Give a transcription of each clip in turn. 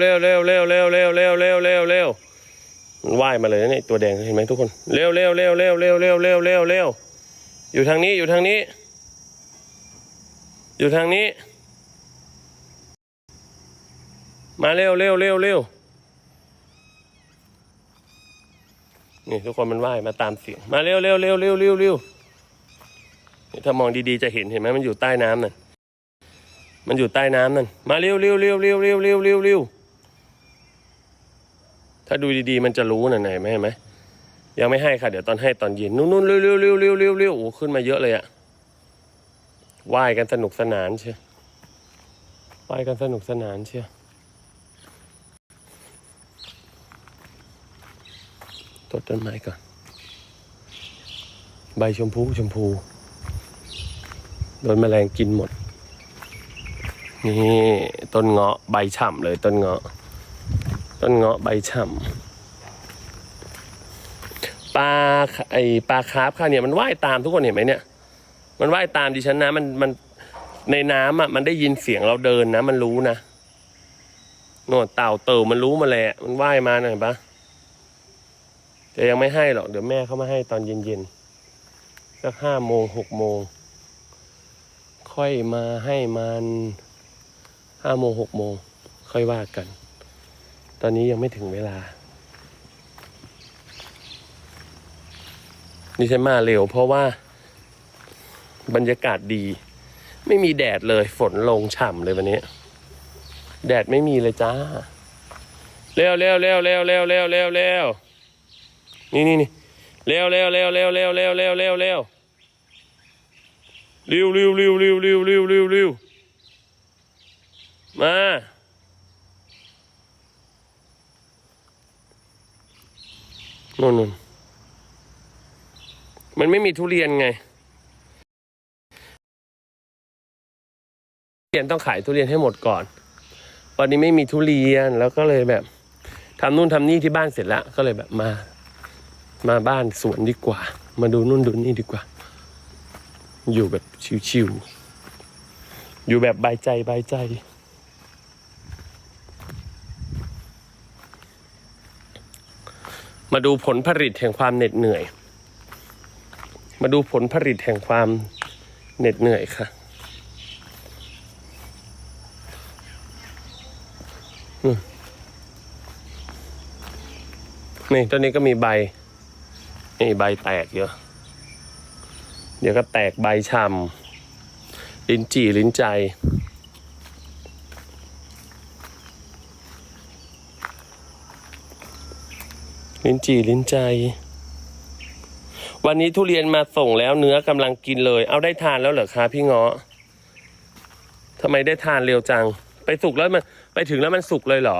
เร็วเร็วเร็วเร็วเร็วเร็วเร็วเร็วเร็วมันว่ายมาเลยนี่ตัวแดงเห็นไหมทุกคนเร็วเร็วเร็วเร็วเร็วเร็วเร็วเร็วเร็วอยู่ทางนี้อยู่ทางนี้ อยู่ทางนี้ มาเร็วเร็วเร็วเร็วนี่ทุกคนมันว่ายมาตามเสียงมาเร็วเร็วเร็วเร็วเร็วเร็วนี่ถ้ามองดีๆจะเห็นเห็นไหมมันอยู่ใต้น้ำนั่นมันอยู่ใต้น้ำนั่นมาเร็วเร็วเร็วเร็วเร็วเร็วเร็วเร็ว ถ้าดูดีๆ มันจะรู้น่ะไหนไหมเห็นไหมยังไม่ให้ค่ะ เดี๋ยวตอนให้ตอนเย็นนู่นนู่นเร็วเร็วเร็วเร็วเร็วเร็วโอ้ขึ้นมาเยอะเลยอะว่ายกันสนุกสนานเชียวว่ายกันสนุกสนานเชียวต้นต้นไม้ก่อน ใบชมพูชมพู โดนแมลงกินหมด นี่ ต้นเงาะใบฉ่ำเลยต้นเงาะ ต้นเงาะใบฉ่ำปลาไอปลาคาร์ฟค่ะเนี่ยมันว่ายตามทุกคนเห็นไหมเนี่ย มันว่ายตามดิฉันนะมันมันในน้ำอะมันได้ยินเสียงเราเดินนะ มันรู้นะน่นเต่าเต่ามันรู้มาแหละมันว่ายมานะเห็นปะแต่ยังไม่ให้หรอกเดี๋ยวแม่เขามาให้ตอนเย็นๆสักห้าโมงหกโมงค่อยมาให้มันห้าโมงหกโมงค่อยว่ากัน ตอนนี้ยังไม่ถึงเวลา นี่ฉันมาเร็วเพราะว่า บรรยากาศดี ไม่มีแดดเลยฝนลงฉ่ำเลยวันนี้ แดดไม่มีเลยจ้า เร็วเร็วเร็วเร็วเร็วเร็วเร็วเร็วนี่นี่นี่เร็วเร็วเร็วเร็วเร็วเร็วเร็วเร็วเร็วเร็วเร็วเร็วเร็วเร็วเร็วเร็วเร็วเร็วมา น่นนู่นมันไม่มีทุเรียนไงทุเรียนต้องขายทุเรียนให้หมดก่อน วันนี้ไม่มีทุเรียนแล้วก็เลยแบบทำนู่นทำนี่ที่บ้านเสร็จแล้ว ก็เลยแบบมา มาบ้านสวนดีกว่า มาดูนู่นดูนี่ดีกว่า อยู่แบบชิวๆอยู่แบบบายใจบายใจ มาดูผลผลิตแห่งความเหน็ดเหนื่อย มาดูผลผลิตแห่งความเหน็ดเหนื่อยค่ะ นี่ต้นนี้ก็มีใบ นี่ใบแตกเยอะ เดี๋ยวก็แตกใบชำลิ้นจี่ลิ้นใจ ลิ้นจี่ลิ้นใจ วันนี้ทุเรียนมาส่งแล้วเนื้อกำลังกินเลย เอาได้ทานแล้วเหรอคะพี่เงาะทำไมได้ทานเร็วจัง ไปสุกแล้วมันไปถึงแล้วมันสุกเลยเหรอ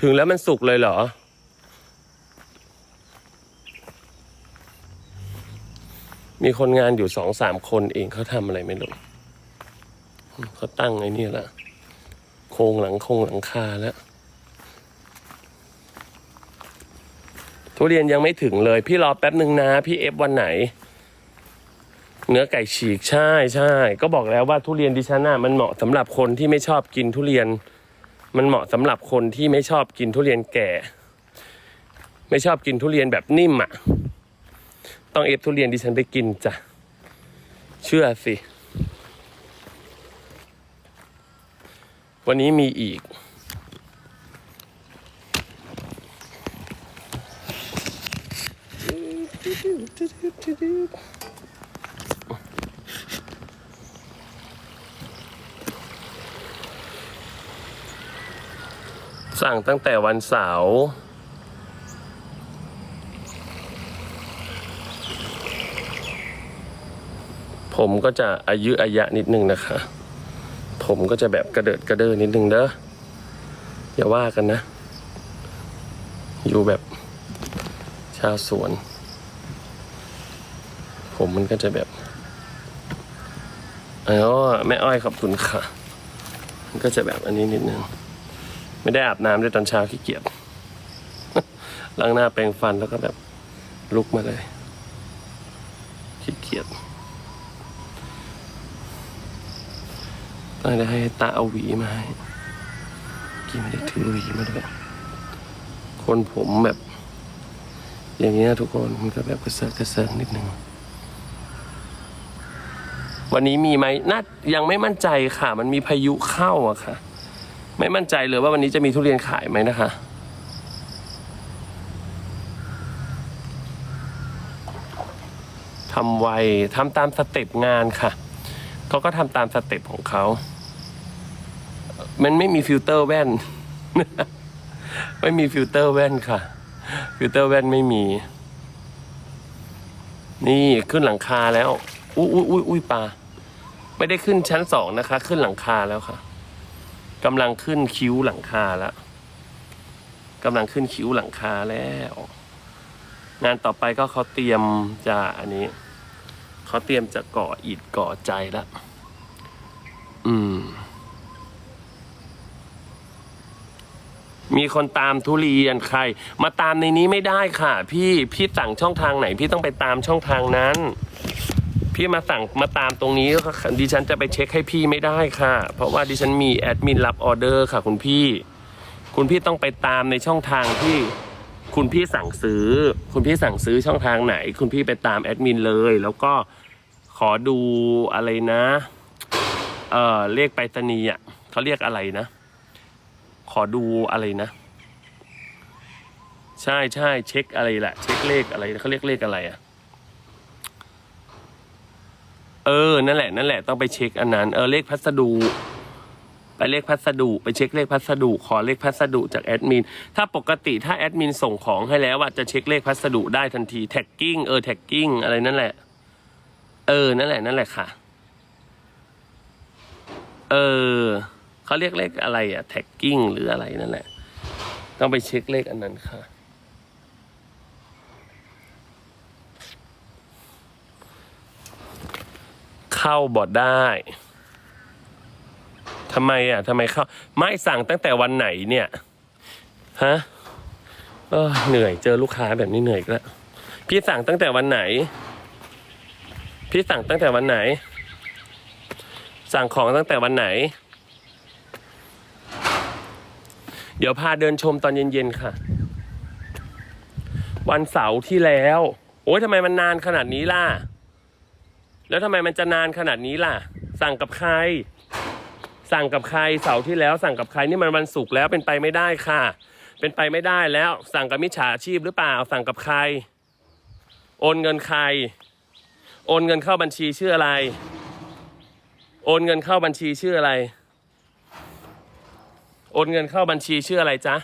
ถึงแล้วมันสุกเลยเหรอ มีคนงานอยู่สองสามคนเองเขาทำอะไรไม่รู้เขาตั้งไอ้นี่ละโครงหลังโครงหลังคาแล้ว ทุเรียนยังไม่ถึงเลย พี่รอแป๊บหนึ่งนะ พี่เอฟวันไหน เนื้อไก่ฉีกใช่ใช่ก็บอกแล้วว่าทุเรียนดิฉันน่ะมันเหมาะสำหรับคนที่ไม่ชอบกินทุเรียน มันเหมาะสำหรับคนที่ไม่ชอบกินทุเรียนแก่ ไม่ชอบกินทุเรียนแบบนิ่มอะ ต้องเอฟทุเรียนดิฉันไปกินจ้ะเชื่อสิวันนี้มีอีก สั่งตั้งแต่วันเสาร์ผมก็จะอายุอายะนิดนึงนะคะ ผมก็จะแบบกระเดิดกระเดินนิดนึงเด้ออย่าว่ากันนะ อยู่แบบชาวสวน ผมมันก็จะแบบอ๋อแม่อ้อยขอบคุณค่ะ มันก็จะแบบอันนี้นิดนึง ไม่ได้อาบน้ำด้วยตอนเช้าขี้เกียจล้างหน้าแปรงฟันแล้วก็แบบลุกมาเลยขี้เกียจต้องได้ให้ตาเอาหวีมาให้กี้ไม่ได้ถือหวีมาด้วยคนผมแบบ อย่างเงี้ยทุกคนมันก็แบบกระเซิร์กระเซิร์นิดนึง วันนี้มีไหมน่ายังไม่มั่นใจค่ะ มันมีพายุเข้าอะค่ะ ไม่มั่นใจเลยว่าวันนี้จะมีทุเรียนขายไหมนะคะ ทำไวทำตามสเต็ปงานค่ะ เขาก็ทำตามสเต็ปของเขา มันไม่มีฟิลเตอร์แว่น ไม่มีฟิลเตอร์แว่นค่ะ ฟิลเตอร์แว่นไม่มี นี่ขึ้นหลังคาแล้ว อุ้ยอุ้ยอุ้ยอุ้ยปลา ไม่ได้ขึ้นชั้นสองนะคะ ขึ้นหลังคาแล้วค่ะกำลังขึ้นคิ้วหลังคาแล้วกำลังขึ้นคิ้วหลังคาแล้ว งานต่อไปก็เขาเตรียมจะอันนี้เขาเตรียมจะก่ออิฐก่อใจแล้วอืม มีคนตามทุเรียนใคร มาตามในนี้ไม่ได้ค่ะ พี่พี่สั่งช่องทางไหน พี่ต้องไปตามช่องทางนั้น พี่มาสั่งมาตามตรงนี้ดิฉันจะไปเช็คให้พี่ไม่ได้ค่ะ เพราะว่าดิฉันมีแอดมินรับออเดอร์ค่ะ คุณพี่ คุณพี่ต้องไปตามในช่องทางที่คุณพี่สั่งซื้อ คุณพี่สั่งซื้อช่องทางไหน คุณพี่ไปตามแอดมินเลย แล้วก็ขอดูอะไรนะ เออเลขไปรษณีย์อะเขาเรียกอะไรนะ ขอดูอะไรนะ ใช่ใช่เช็คอะไรแหละเช็คเลขอะไรเขาเรียกเลขอะไรอะ เออ นั่นแหละ นั่นแหละ ต้องไปเช็คอันนั้น เออ เลขพัสดุ ไปเลขพัสดุ ไปเช็คเลขพัสดุ ขอเลขพัสดุจากแอดมิน ถ้าปกติถ้าแอดมินส่งของให้แล้วอะจะเช็คเลขพัสดุได้ทันที แท็กกิ้ง เออ แท็กกิ้ง อะไรนั่นแหละ เออ นั่นแหละ นั่นแหละค่ะ เออ เขาเรียกเลขอะไรอะแท็กกิ้งหรืออะไรนั่นแหละ ต้องไปเช็คเลขอันนั้นค่ะ เข้าบอดได้ทำไมอะทำไมเข้า ไม่สั่งตั้งแต่วันไหนเนี่ยฮะเออเหนื่อยเจอลูกค้าแบบนี้เหนื่อยอีกแล้วพี่สั่งตั้งแต่วันไหน พี่สั่งตั้งแต่วันไหน สั่งของตั้งแต่วันไหน เดี๋ยวพาเดินชมตอนเย็นๆค่ะ วันเสาร์ที่แล้ว โอ้ยทำไมมันนานขนาดนี้ล่ะ แล้วทำไมมันจะนานขนาดนี้ล่ะ สั่งกับใคร สั่งกับใครเสาร์ที่แล้วสั่งกับใครนี่มันวันศุกร์แล้วเป็นไปไม่ได้ค่ะ เป็นไปไม่ได้แล้ว สั่งกับมิจฉาชีพหรือเปล่า สั่งกับใคร โอนเงินใคร โอนเงินเข้าบัญชีชื่ออะไร โอนเงินเข้าบัญชีชื่ออะไร โอนเงินเข้าบัญชีชื่ออะไรจ๊ะ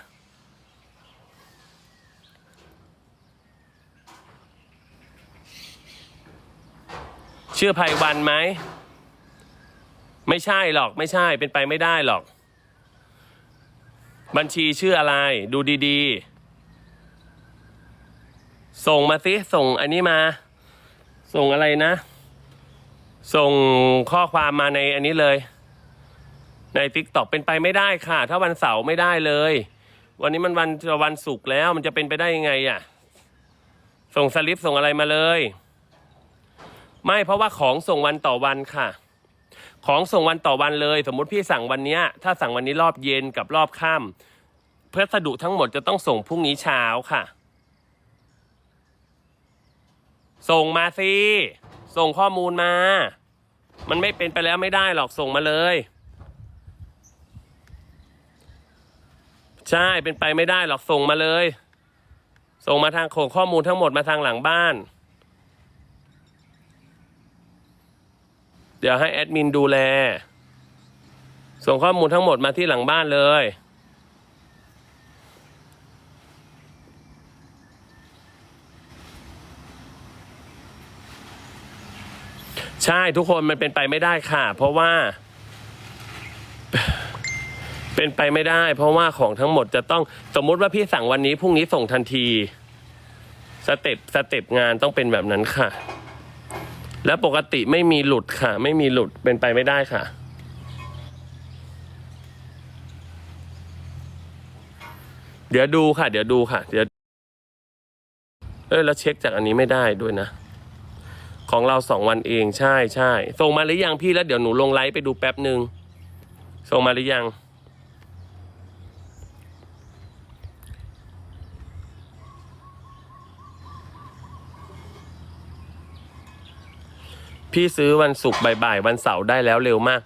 ชื่อไพวันไหม ไม่ใช่หรอก ไม่ใช่เป็นไปไม่ได้หรอก บัญชีชื่ออะไร ดูดีๆ ส่งมาสิส่งอันนี้มา ส่งอะไรนะ ส่งข้อความมาในอันนี้เลย ในทิกตอกเป็นไปไม่ได้ค่ะ ถ้าวันเสาร์ไม่ได้เลย วันนี้มันวันวันศุกร์แล้วมันจะเป็นไปได้ยังไงอะ่ะ ส่งสลิปส่งอะไรมาเลย ไม่เพราะว่าของส่งวันต่อวันค่ะ ของส่งวันต่อวันเลย สมมุติพี่สั่งวันนี้ถ้าสั่งวันนี้รอบเย็นกับรอบค่ำพัสดุทั้งหมดจะต้องส่งพรุ่งนี้เช้าค่ะ ส่งมาสิส่งข้อมูลมา มันไม่เป็นไปแล้วไม่ได้หรอกส่งมาเลย ใช่เป็นไปไม่ได้หรอกส่งมาเลย ส่งมาทางโขงข้อมูลทั้งหมดมาทางหลังบ้าน เดี๋ยวให้แอดมินดูแล ส่งข้อมูลทั้งหมดมาที่หลังบ้านเลย ใช่ทุกคนมันเป็นไปไม่ได้ค่ะ เพราะว่า เป็นไปไม่ได้ เพราะว่าของทั้งหมดจะต้องสมมุติว่าพี่สั่งวันนี้พรุ่งนี้ส่งทันที สเต็ปสเต็ปงานต้องเป็นแบบนั้นค่ะ แล้วปกติไม่มีหลุดค่ะ ไม่มีหลุดเป็นไปไม่ได้ค่ะ เดี๋ยวดูค่ะ เดี๋ยวดูค่ะ เดี๋ยวเออแล้วเช็คจากอันนี้ไม่ได้ด้วยนะ ของเราสองวันเองใช่ใช่ส่งมาหรือยังพี่แล้วเดี๋ยวหนูลงไลฟ์ไปดูแป๊บหนึ่งส่งมาหรือยัง พี่ซื้อวันศุกร์บ่ายๆวันเสาร์ได้แล้วเร็วมาก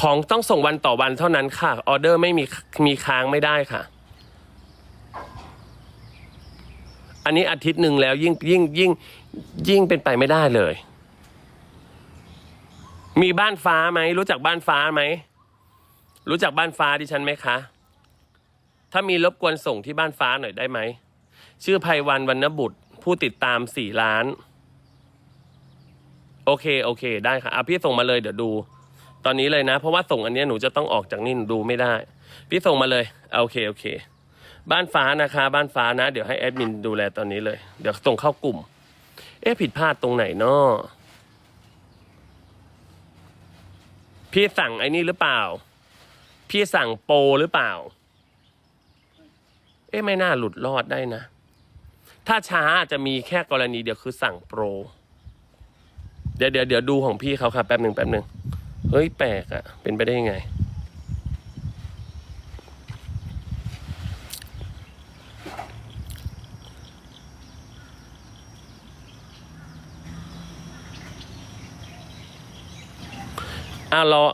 ของต้องส่งวันต่อวันเท่านั้นค่ะ ออเดอร์ไม่มีมีค้างไม่ได้ค่ะ อันนี้อาทิตย์หนึ่งแล้วยิ่งยิ่งยิ่งยิ่งเป็นไปไม่ได้เลย มีบ้านฟ้าไหมรู้จักบ้านฟ้าไหมรู้จักบ้านฟ้าดิฉันไหมคะ ถ้ามีรบกวนส่งที่บ้านฟ้าหน่อยได้ไหม ชื่อภัยวันวรรณบุตร ผู้ติดตามสี่ล้าน โอเคโอเค ได้ค่ะอะพี่ส่งมาเลยเดี๋ยวดู ตอนนี้เลยนะ เพราะว่าส่งอันเนี้ยหนูจะต้องออกจากนี่หนูดูไม่ได้ พี่ส่งมาเลยอะโอเคโอเค บ้านฟ้านะคะ บ้านฟ้านะ เดี๋ยวให้แอดมินดูแลตอนนี้เลย เดี๋ยวส่งเข้ากลุ่ม เอ๊ะผิดพลาดตรงไหนเนาะพี่สั่งไอ้นี่หรือเปล่า พี่สั่งโปรหรือเปล่า เอ๊ะไม่น่าหลุดรอดได้นะ ถ้าช้าจะมีแค่กรณีเดียวคือสั่งโปร เดี๋ยวเดี๋ยวเดี๋ยวดูของพี่เขาครับแป๊บหนึ่งแป๊บหนึ่งเฮ้ยแปลกอะเป็นไปได้ยังไง อะรอ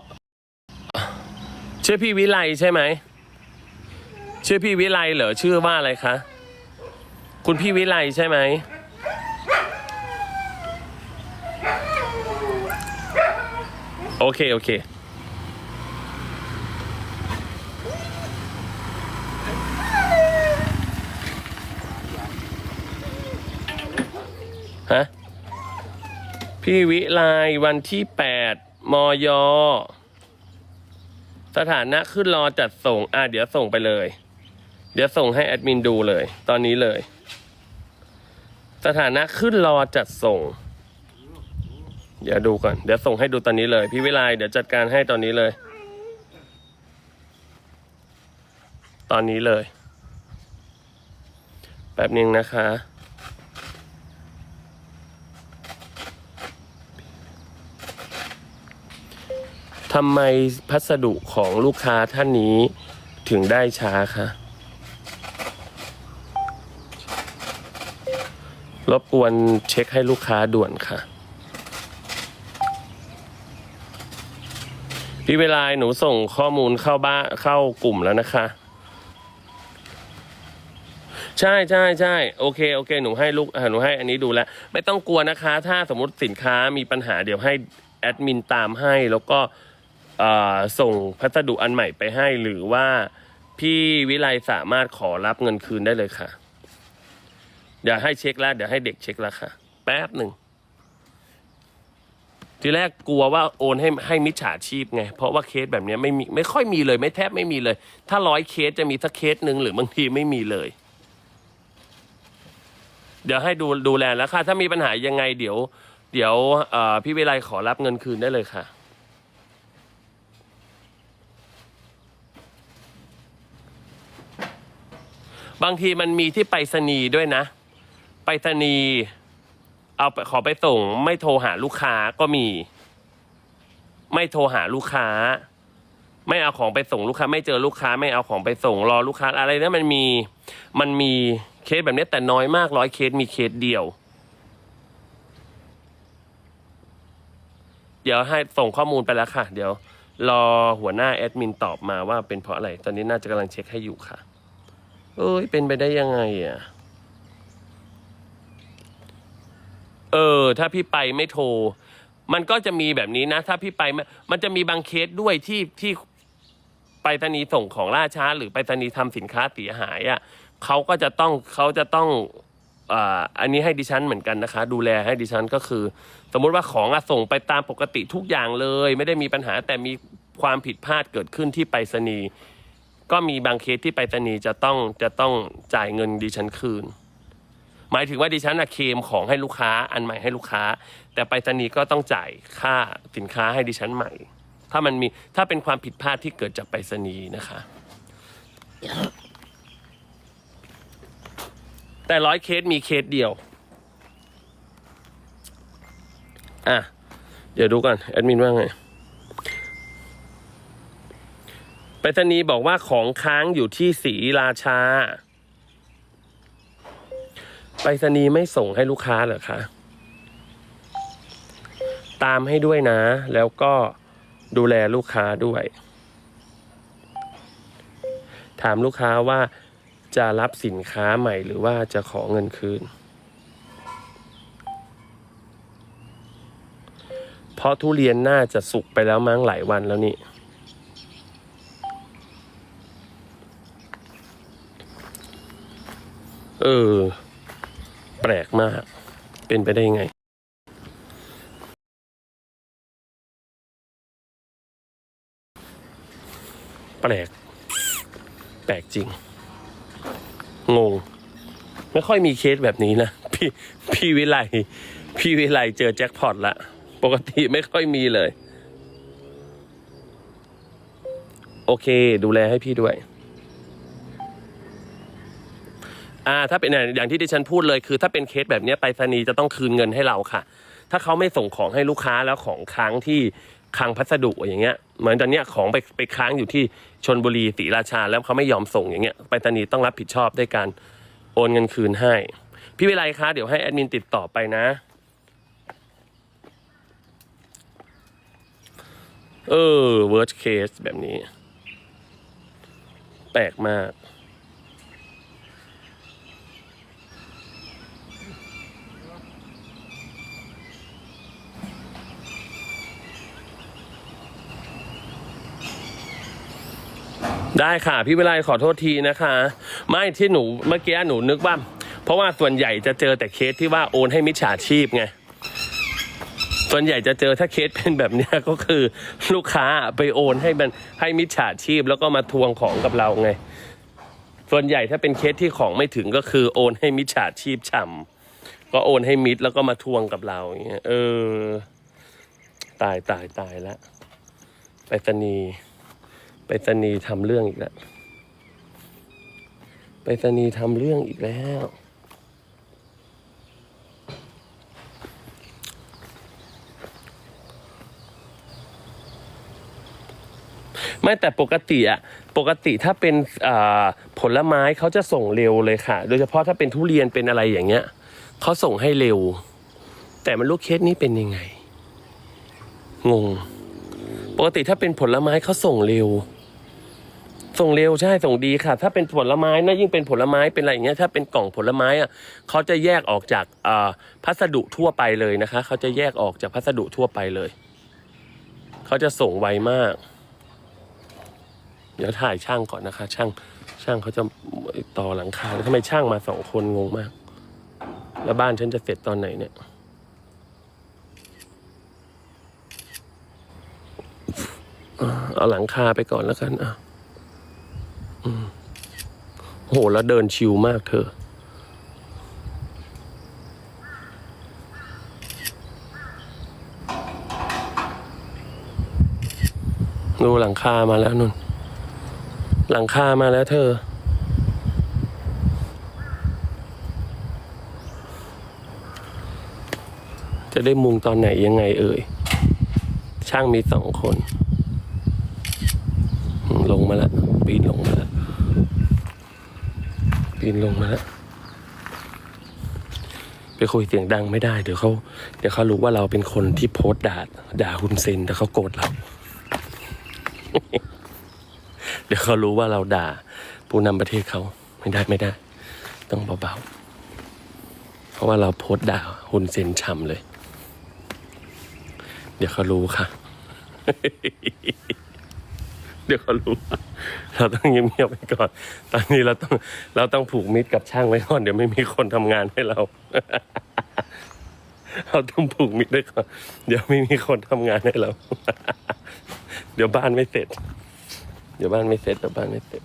ชื่อพี่วิไลใช่ไหมชื่อพี่วิไลเหรอชื่อว่าอะไรคะ คุณพี่วิไลใช่ไหม โอเค โอเค ฮะ พี่วิไลวันที่แปดมย สถานะขึ้นรอจัดส่ง อะ เดี๋ยวส่งไปเลย เดี๋ยวส่งให้แอดมินดูเลย ตอนนี้เลย สถานะขึ้นรอจัดส่ง เดี๋ยวดูก่อน เดี๋ยวส่งให้ดูตอนนี้เลย พี่วิไลเดี๋ยวจัดการให้ตอนนี้เลย ตอนนี้เลย แป๊บนึงนะคะ ทำไมพัสดุของลูกค้าท่านนี้ถึงได้ช้าคะรบกวนเช็คให้ลูกค้าด่วนค่ะ พี่เวลาหนูส่งข้อมูลเข้าบ้าเข้ากลุ่มแล้วนะคะ ใช่ใช่ใช่โอเคโอเค หนูให้ลูกหนูให้อันนี้ดูแลไม่ต้องกลัวนะคะ ถ้าสมมติสินค้ามีปัญหาเดี๋ยวให้แอดมินตามให้แล้วก็ส่งพัสดุอันใหม่ไปให้หรือว่าพี่วิไลสามารถขอรับเงินคืนได้เลยค่ะ เดี๋ยวให้เช็คแล้วเดี๋ยวให้เด็กเช็คแล้วค่ะ แป๊บหนึ่ง ทีแรกกลัวว่าโอนให้ให้มิจฉาชีพไง เพราะว่าเคสแบบนี้ไม่มีไม่ค่อยมีเลย ไม่แทบไม่มีเลย ถ้าร้อยเคสจะมีสักเคสหนึ่งหรือบางทีไม่มีเลย เดี๋ยวให้ดูดูแลแล้วค่ะ ถ้ามีปัญหายังไงเดี๋ยว เดี๋ยวพี่วิไลขอรับเงินคืนได้เลยค่ะบางทีมันมีที่ไปรษณีย์ด้วยนะ ไปรษณีย์ เอาไปขอไปส่ง ไม่โทรหาลูกค้าก็มี ไม่โทรหาลูกค้า ไม่เอาของไปส่งลูกค้า ไม่เจอลูกค้า ไม่เอาของไปส่งรอลูกค้าอะไรนะมันมีมันมีเคสแบบนี้แต่น้อยมากร้อยเคสมีเคสเดียว เดี๋ยวให้ส่งข้อมูลไปแล้วค่ะ เดี๋ยวรอหัวหน้าแอดมินตอบมาว่าเป็นเพราะอะไร ตอนนี้น่าจะกำลังเช็คให้อยู่ค่ะ เอ้ยเป็นไปได้ยังไงอะ เออ ถ้าพี่ไปไม่โทร มันก็จะมีแบบนี้นะ ถ้าพี่ไปไม่มันจะมีบางเคสด้วยที่ที่ไปรษณีย์ส่งของล่าช้า หรือไปรษณีย์ทำสินค้าเสียหายอะเขาก็จะต้องเขาจะต้องอ่าอันนี้ให้ดิฉันเหมือนกันนะคะ ดูแลให้ดิฉันก็คือ สมมุติว่าของอะส่งไปตามปกติทุกอย่างเลย ไม่ได้มีปัญหาแต่มีความผิดพลาดเกิดขึ้นที่ไปรษณีย์ก็มีบางเคสที่ไปรษณีย์จะต้องจะต้องจ่ายเงินดิฉันคืน หมายถึงว่าดิฉันอะเคมของให้ลูกค้าอันใหม่ให้ลูกค้า แต่ไปรษณีย์ก็ต้องจ่ายค่าสินค้าให้ดิฉันใหม่ ถ้ามันมีถ้าเป็นความผิดพลาดที่เกิดจากไปรษณีย์นะคะ แต่ร้อยเคสมีเคสเดียว อะ เดี๋ยวดูก่อนแอดมินว่าไงไปรษณีย์บอกว่าของค้างอยู่ที่ศรีราชา ไปรษณีย์ไม่ส่งให้ลูกค้าเหรอคะตามให้ด้วยนะ แล้วก็ดูแลลูกค้าด้วย ถามลูกค้าว่าจะรับสินค้าใหม่หรือว่าจะขอเงินคืน เพราะทุเรียนน่าจะสุกไปแล้วมั้งหลายวันแล้วนี่ เออ แปลกมาก เป็นไปได้ยังไง แปลก แปลกจริง งง ไม่ค่อยมีเคสแบบนี้นะ พี่พี่วิไลพี่วิไลเจอแจ็คพอตละ ปกติไม่ค่อยมีเลย โอเค ดูแลให้พี่ด้วย อ่าถ้าเป็นอย่างที่ดิฉันพูดเลยคือ ถ้าเป็นเคสแบบนี้ไปรษณีย์จะต้องคืนเงินให้เราค่ะ ถ้าเขาไม่ส่งของให้ลูกค้าแล้วของค้างที่คลังพัสดุอย่างเงี้ยเหมือนตอนเนี้ยของไปไปค้างอยู่ที่ชนบุรีศรีราชา แล้วเขาไม่ยอมส่งอย่างเงี้ยไปรษณีย์ต้องรับผิดชอบด้วยการโอนเงินคืนให้ พี่วิไลคะเดี๋ยวให้แอดมินติดต่อไปนะเออ worst case แบบนี้ แปลกมาก ได้ค่ะ พี่วิไลขอโทษทีนะคะ ไม่ที่หนูเมื่อกี้หนูนึกว่า เพราะว่าส่วนใหญ่จะเจอแต่เคสที่ว่าโอนให้มิจฉาชีพไงส่วนใหญ่จะเจอถ้าเคสเป็นแบบนี้ก็คือลูกค้าไปโอนให้มันให้มิจฉาชีพแล้วก็มาทวงของกับเราไง ส่วนใหญ่ถ้าเป็นเคสที่ของไม่ถึงก็คือโอนให้มิจฉาชีพฉ่ำก็โอนให้มิดแล้วก็มาทวงกับเราอย่างเงี้ยเออ ตายตายตายแล้วไปรษณีย์ ไปรษณีทำเรื่องอีกแล้ว ไปรษณีทำเรื่องอีกแล้ว ไม่แต่ปกติอะปกติถ้าเป็นผลไม้เขาจะส่งเร็วเลยค่ะ โดยเฉพาะถ้าเป็นทุเรียนเป็นอะไรอย่างเงี้ยเขาส่งให้เร็ว แต่มันลูกเคสนี้เป็นยังไง งง ปกติถ้าเป็นผลไม้เขาส่งเร็ว ส่งเร็วใช่ส่งดีค่ะ ถ้าเป็นผลไม้นะยิ่งเป็นผลไม้เป็นอะไรอย่างเงี้ยถ้าเป็นกล่องผลไม้อะเขาจะแยกออกจากอ่าพัสดุทั่วไปเลยนะคะเขาจะแยกออกจากพัสดุทั่วไปเลยเขาจะส่งไวมาก เดี๋ยวถ่ายช่างก่อนนะคะ ช่างช่างเขาจะต่อหลังคาแล้วทำไมช่างมาสองคนงงมาก แล้วบ้านฉันจะเสร็จตอนไหนเนี่ยเอาหลังคาไปก่อนแล้วกันอะ โอืมโห แล้วเดินชิวมากเธอ ดูหลังคามาแล้วนุ่น หลังคามาแล้วเธอ จะได้มุงตอนไหนยังไงเอ่ย ช่างมีสองคนอืมลงมาแล้ว ปีนลงมาแล้ว ปีนลงมาแล้วไปคุยเสียงดังไม่ได้ เดี๋ยวเขาเดี๋ยวเขารู้ว่าเราเป็นคนที่โพสด่าด่าฮุนเซนแต่เขาโกรธเรา เดี๋ยวเขารู้ว่าเราด่า ผู้นำประเทศเขาไม่ได้ไม่ได้ ต้องเบาๆเพราะว่าเราโพสด่าฮุนเซนฉ่ำเลย เดี๋ยวเขารู้ค่ะ เดี๋ยวเขารู้ว่าเราต้องเงียบๆไปก่อน ตอนนี้เราต้องเราต้องผูกมิตรกับช่างไว้ก่อนเดี๋ยวไม่มีคนทำงานให้เรา เราต้องผูกมิตรไว้ก่อนเดี๋ยวไม่มีคนทำงานให้เรา เดี๋ยวบ้านไม่เสร็จ เดี๋ยวบ้านไม่เสร็จเดี๋ยวบ้านไม่เสร็จ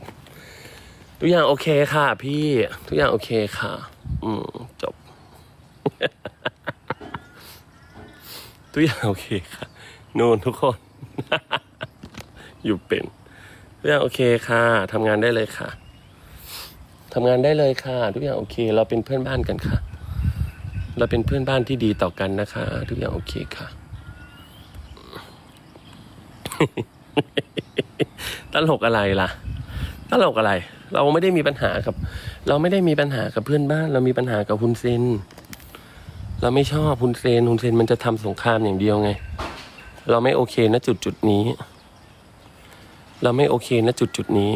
ทุกอย่างโอเคค่ะ พี่ ทุกอย่างโอเคค่ะ อืมจบ ทุกอย่างโอเคค่ะนู่นทุกคน อยู่เป็นทุกอย่างโอเคค่ะทำงานได้เลยค่ะทำงานได้เลยค่ะ ทุกอย่างโอเค เราเป็นเพื่อนบ้านกันค่ะ เราเป็นเพื่อนบ้านที่ดีต่อกันนะคะ ทุกอย่างโอเคค่ะตลกอะไรล่ะตลกอะไร เราไม่ได้มีปัญหากับ เราไม่ได้มีปัญหากับเพื่อนบ้าน เรามีปัญหากับคุณเซน เราไม่ชอบฮุนเซนฮุนเซนมันจะทำสงครามอย่างเดียวไง เราไม่โอเคนะจุดจุดนี้ เราไม่โอเคนะจุดจุดนี้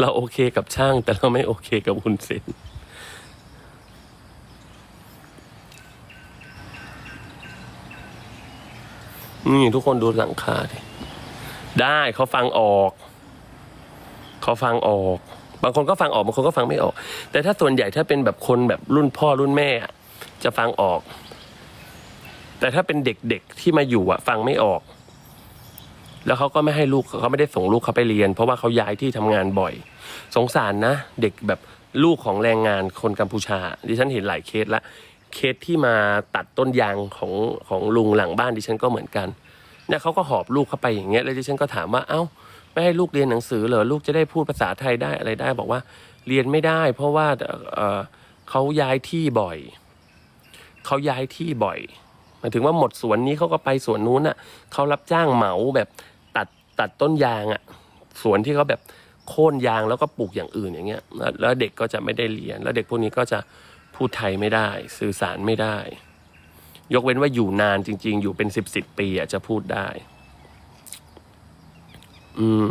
เราโอเคกับช่าง แต่เราไม่โอเคกับฮุนเซนนี่ทุกคนดูหลังคาดิได้เขาฟังออก เขาฟังออก บางคนก็ฟังออกบางคนก็ฟังไม่ออก แต่ถ้าส่วนใหญ่ถ้าเป็นแบบคนแบบรุ่นพ่อรุ่นแม่อะ จะฟังออก แต่ถ้าเป็นเด็กๆที่มาอยู่อะ ฟังไม่ออก แล้วเขาก็ไม่ให้ลูกเขาไม่ได้ส่งลูกเขาไปเรียน เพราะว่าเขาย้ายที่ทำงานบ่อย สงสารนะ เด็กแบบลูกของแรงงานคนกัมพูชา ดิฉันเห็นหลายเคสละเคสที่มาตัดต้นยางของของลุงหลังบ้านดิฉันก็เหมือนกันเนี่ยเขาก็หอบลูกเข้าไปอย่างเงี้ยแล้วดิฉันก็ถามว่าเอ้าไม่ให้ลูกเรียนหนังสือเหรอลูกจะได้พูดภาษาไทยได้อะไรได้ บอกว่าเรียนไม่ได้ เพราะว่าเเขาย้ายที่บ่อย เขาย้ายที่บ่อยหมายถึงว่าหมดสวนนี้เขาก็ไปสวนนู้นอะเขารับจ้างเหมาแบบตัดตัดต้นยางอะสวนที่เขาแบบโค่นยางแล้วก็ปลูกอย่างอื่นอย่างเงี้ยแล้วเด็กก็จะไม่ได้เรียน แล้วเด็กพวกนี้ก็จะพูดไทยไม่ได้ สื่อสารไม่ได้ ยกเว้นว่าอยู่นานจริง ๆ อยู่เป็นสิบสิบปีอะจะพูดได้ อืม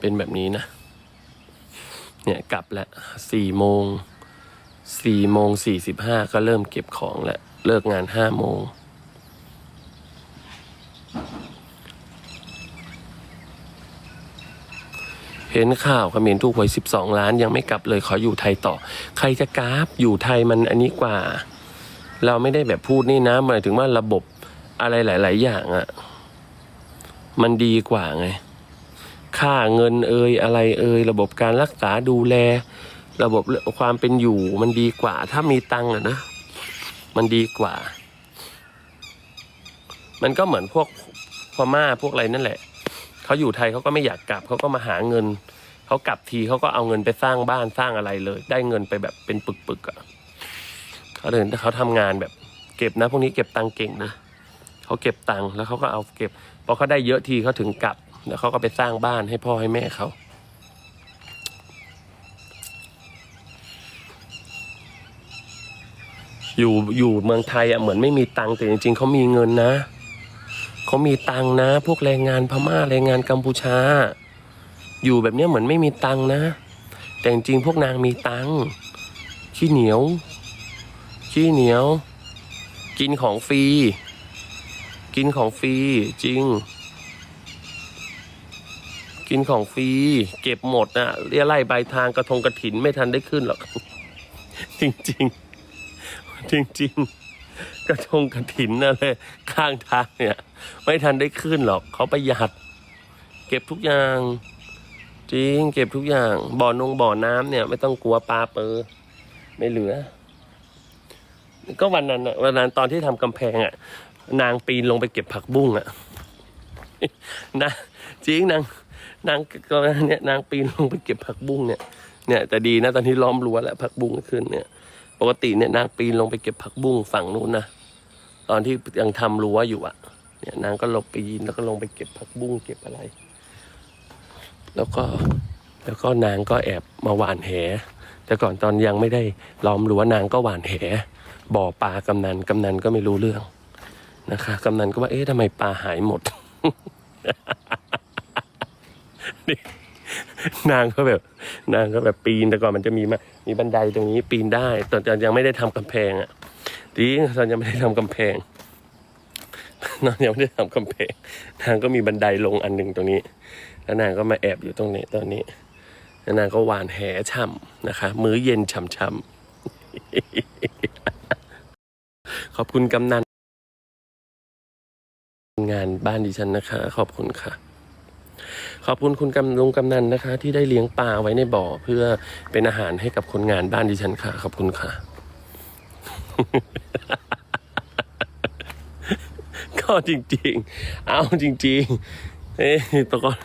เป็นแบบนี้นะ เนี่ยกลับแล้วสี่โมง สี่โมงสี่สิบห้าก็เริ่มเก็บของแล้วเลิกงานห้าโมง เห็นข่าวเขมรถูกหวยสิบสองล้านยังไม่กลับเลยขออยู่ไทยต่อ ใครจะกราฟอยู่ไทยมันอันนี้กว่า เราไม่ได้แบบพูดนี่นะหมายถึงว่าระบบอะไรหลาย ๆ อย่างอะมันดีกว่าไง ค่าเงินเอ่ยอะไรเอ่ยระบบการรักษาดูแล ระบบความเป็นอยู่มันดีกว่า ถ้ามีตังค์อะนะ มันดีกว่า มันก็เหมือนพวกพม่าพวกอะไรนั่นแหละเขาอยู่ไทยเขาก็ไม่อยากกลับเขาก็มาหาเงินเขากลับทีเขาก็เอาเงินไปสร้างบ้านสร้างอะไรเลย ได้เงินไปแบบเป็นปึกๆอะ่ะเขาเดินเขาทำงานแบบ เก็บนะ พวกนี้เก็บตังเก่งนะเขาเก็บตังแล้วเขาก็เอาเก็บพอเขาได้เยอะทีเขาถึงกลับแล้วเขาก็ไปสร้างบ้านให้พ่อให้แม่เขา อยู่อยู่เมืองไทยอะเหมือนไม่มีตังค์แต่จริง ๆเขามีเงินนะเขามีตังค์นะ พวกแรงงานพม่าแรงงานกัมพูชา อยู่แบบเนี้ยเหมือนไม่มีตังค์นะ แต่จริงๆพวกนางมีตังค์ขี้เหนียวขี้เหนียว กินของฟรีกินของฟรีจริง กินของฟรีเก็บหมดนะเรียไล่ใบทางกระทงกระถินไม่ทันได้ขึ้นหรอก จริง ๆ จริง ๆ กระทงกระถินอะไรข้างทางเนี่ย ไม่ทันได้ขึ้นหรอกเขาประหยัด เก็บทุกอย่าง จริง เก็บทุกอย่าง บ่อนงบ่อน้ำเนี่ย ไม่ต้องกลัวปลาเปอร์ไม่เหลือ ก็วันนั้นวันนั้นตอนที่ทำกำแพงอะ นางปีนลงไปเก็บผักบุ้งอะนะจริงนางนางก็เนี่ยนางปีนลงไปเก็บผักบุ้งเนี่ยเนี่ยแต่ดีนะตอนที่ล้อมรั้วแล้วผักบุ้งขึ้นเนี่ย ปกติเนี่ยนางปีนลงไปเก็บผักบุ้งฝั่งนู้นนะตอนที่ยังทำรั้วอยู่อะเนี่ยนางก็ลงไปยินแล้วก็ลงไปเก็บผักบุ้งเก็บอะไร แล้วก็แล้วก็นางก็แอบมาหวานแห แต่ก่อนตอนยังไม่ได้ล้อมรั้วนางก็หวานแห บ่อปลากำนันกำนันก็ไม่รู้เรื่องนะคะกำนันก็ว่าเอ๊ะทำไมปลาหายหมดนี่นางก็แบบ นางก็แบบปีนแต่ก่อนมันจะมีมา มีบันไดตรงนี้ปีนได้ ตอนยังไม่ได้ทำกำแพงอะจริงตอนยังไม่ได้ทำกำแพงนางยังไม่ได้ทำกำแพงนางก็มีบันไดลงอันหนึ่งตรงนี้ แล้วนางก็มาแอบอยู่ตรงนี้ตอนนี้แล้วนางก็หวานแหช่ำนะคะ มื้อเย็นช่ำๆขอบคุณกำนันงานบ้านดิฉันนะคะ ขอบคุณค่ะ ขอบคุณคุณกำลุงกำนันนะคะ ที่ได้เลี้ยงปลาไว้ในบ่อ เพื่อเป็นอาหารให้กับคนงานบ้านดิฉันค่ะ ขอบคุณค่ะ ก็จริง ๆ เอาจริง ๆ เอ้ยแต่ก่อน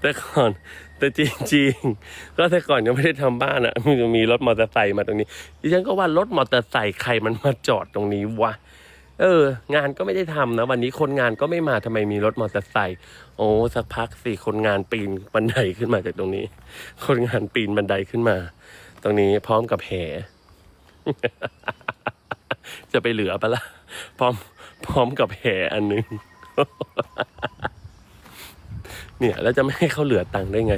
แต่ก่อนแต่จริงๆ ก็แต่ก่อนยังไม่ได้ทำบ้านอะมันจะมีรถมอเตอร์ไซค์มาตรงนี้ดิฉันก็ว่ารถมอเตอร์ไซค์ใครมันมาจอดตรงนี้วะ เออ งานก็ไม่ได้ทำนะ วันนี้คนงานก็ไม่มาทำไมมีรถมอเตอร์ไซค์โอ้สักพักสิคนงานปีนบันไดขึ้นมาจากตรงนี้ คนงานปีนบันไดขึ้นมา ตรงนี้พร้อมกับแหจะไปเหลือปะละ่ะพร้อม พร้อมกับแหอันหนึงเนี่ยแล้วจะไม่ให้เขาเหลือตังค์ได้ไง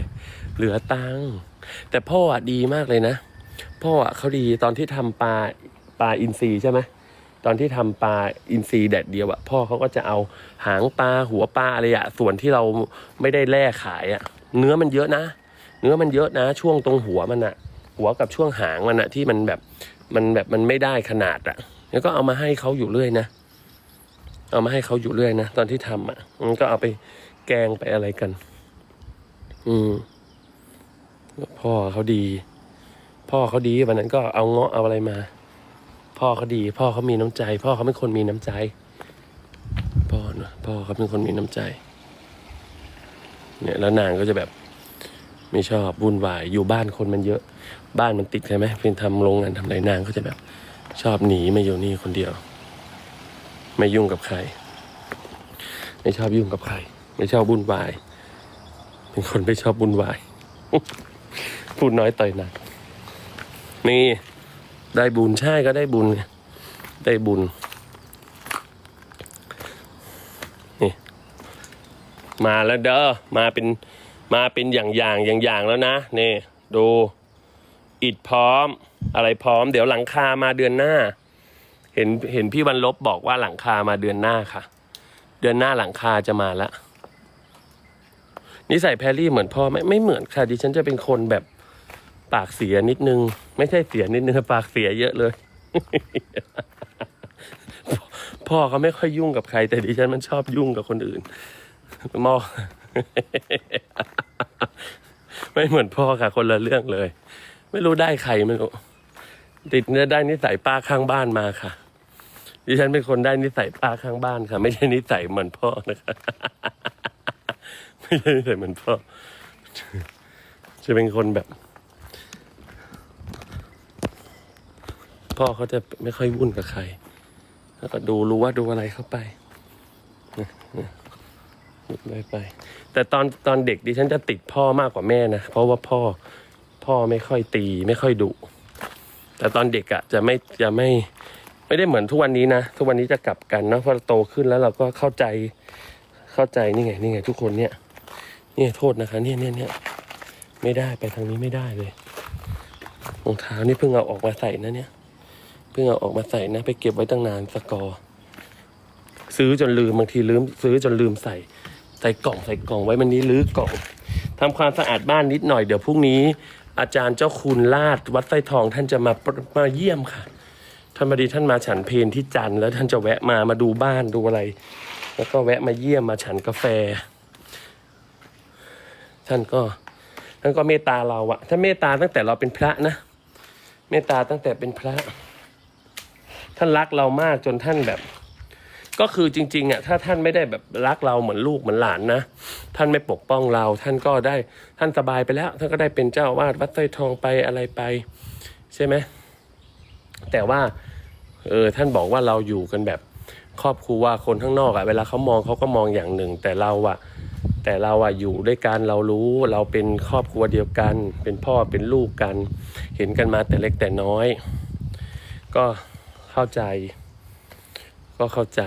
เหลือตังค์แต่พ่ออะดีมากเลยนะ พ่ออะเขาดีตอนที่ทำปลาปลาอินทรีใช่ไหม ตอนที่ทำปลาอินทรีแดดเดียวอะพ่อเขาก็จะเอาหางปลาหัวปลาอะไรอะส่วนที่เราไม่ได้แล่ขายอะเนื้อมันเยอะนะ เนื้อมันเยอะนะ ช่วงตรงหัวมันอะหัวกับช่วงหางมันอะที่มันแบบมันแบบมันไม่ได้ขนาดอะแล้วก็เอามาให้เขาอยู่เรื่อยนะเอามาให้เขาอยู่เรื่อยนะตอนที่ทำอะมันก็เอาไปแกงไปอะไรกัน อืมพ่อเขาดี พ่อเขาดีวันนั้นก็เอาเงาะเอาอะไรมา พ่อเขาดี พ่อเขามีน้ำใจ พ่อเขาเป็นคนมีน้ำใจ พ่อเนอะพ่อเขาเป็นคนมีน้ำใจ เนี่ยแล้วนางก็จะแบบ ไม่ชอบวุ่นวายอยู่บ้านคนมันเยอะ บ้านมันติดใช่ไหมเป็นทำโรงงานทำไรนางก็จะแบบ ชอบหนีมาอยู่นี่คนเดียว ไม่ยุ่งกับใคร ไม่ชอบยุ่งกับใคร ไม่ชอบวุ่นวาย เป็นคนไม่ชอบวุ่นวายพูดน้อยต่อยหนักนี่ ได้บุญใช่ก็ได้บุญ ได้บุญ นี่ มาแล้วเด้อมาเป็นมาเป็นอย่างอย่างอย่างอย่างแล้วนะนี่ ดูอิดพร้อม อะไรพร้อม เดี๋ยวหลังคามาเดือนหน้า เห็นเห็นพี่วันลบบอกว่าหลังคามาเดือนหน้าค่ะ เดือนหน้าหลังคาจะมาละนิสัยแพรรี่เหมือนพ่อไหมไม่เหมือนค่ะดิฉันจะเป็นคนแบบ ปากเสียนิดนึง ไม่ใช่เสียนิดนึงปากเสียเยอะเลย พ่อเขาไม่ค่อยยุ่งกับใคร แต่ดิฉันมันชอบยุ่งกับคนอื่นมอไม่เหมือนพ่อค่ะ คนละเรื่องเลย ไม่รู้ได้ใครไม่รู้ติดเนื้อได้นิสัยป้าข้างบ้านมาค่ะ ดิฉันเป็นคนได้นิสัยป้าข้างบ้านค่ะ ไม่ใช่นิสัยเหมือนพ่อนะคะไม่ใช่นิสัยเหมือนพ่อจะเป็นคนแบบ พ่อเขาจะไม่ค่อยวุ่นกับใคร แล้วก็ดูรู้ว่าดูอะไรเข้าไปไปไป แต่ตอนตอนเด็กดิฉันจะติดพ่อมากกว่าแม่นะ เพราะว่าพ่อพ่อไม่ค่อยตีไม่ค่อยดุ แต่ตอนเด็กอะจะไม่จะไม่ไม่ได้เหมือนทุกวันนี้นะ ทุกวันนี้จะกลับกันเนอะเพราะโตขึ้นแล้วเราก็เข้าใจเข้าใจนี่ไงนี่ไง ทุกคนเนี่ยเนี่ยโทษนะคะเนี่ยเนี่ยเนี่ยไม่ได้ไปทางนี้ไม่ได้เลยรองเท้านี่เพิ่งเอาออกมาใส่นะเนี่ย เพิ่งเอาออกมาใส่นะ ไปเก็บไว้ตั้งนานสกอร์ซื้อจนลืมบางทีลืม ซื้อจนลืมใส่ ใส่กล่องใส่กล่องไว้มันนี้ลื้อกล่องทำความสะอาดบ้านนิดหน่อยเดี๋ยวพรุ่งนี้ อาจารย์เจ้าคุณลาดวัดไส้ทองท่านจะมามาเยี่ยมค่ะท่านบดีท่านมาฉันเพลที่จันแล้วท่านจะแวะมามาดูบ้านดูอะไร แล้วก็แวะมาเยี่ยมมาฉันกาแฟ ท่านก็ท่านก็เมตตาเราอะท่านเมตตาตั้งแต่เราเป็นพระนะ เมตตาตั้งแต่เป็นพระ ท่านรักเรามากจนท่านแบบ ก็คือจริงๆอะถ้าท่านไม่ได้แบบรักเราเหมือนลูกเหมือนหลานนะท่านไม่ปกป้องเรา ท่านก็ได้ท่านสบายไปแล้ว ท่านก็ได้เป็นเจ้าวาดวัดสร้อยทองไปอะไรไป ใช่ไหมแต่ว่าเออท่านบอกว่าเราอยู่กันแบบครอบครัวคนข้างนอกอะเวลาเขามองเขาก็มองอย่างหนึ่ง แต่เราอะแต่เราอะอยู่ด้วยกันเรารู้เราเป็นครอบครัวเดียวกัน เป็นพ่อเป็นลูกกัน เห็นกันมาแต่เล็กแต่น้อย ก็ เข้าใจ ก็เข้าใจ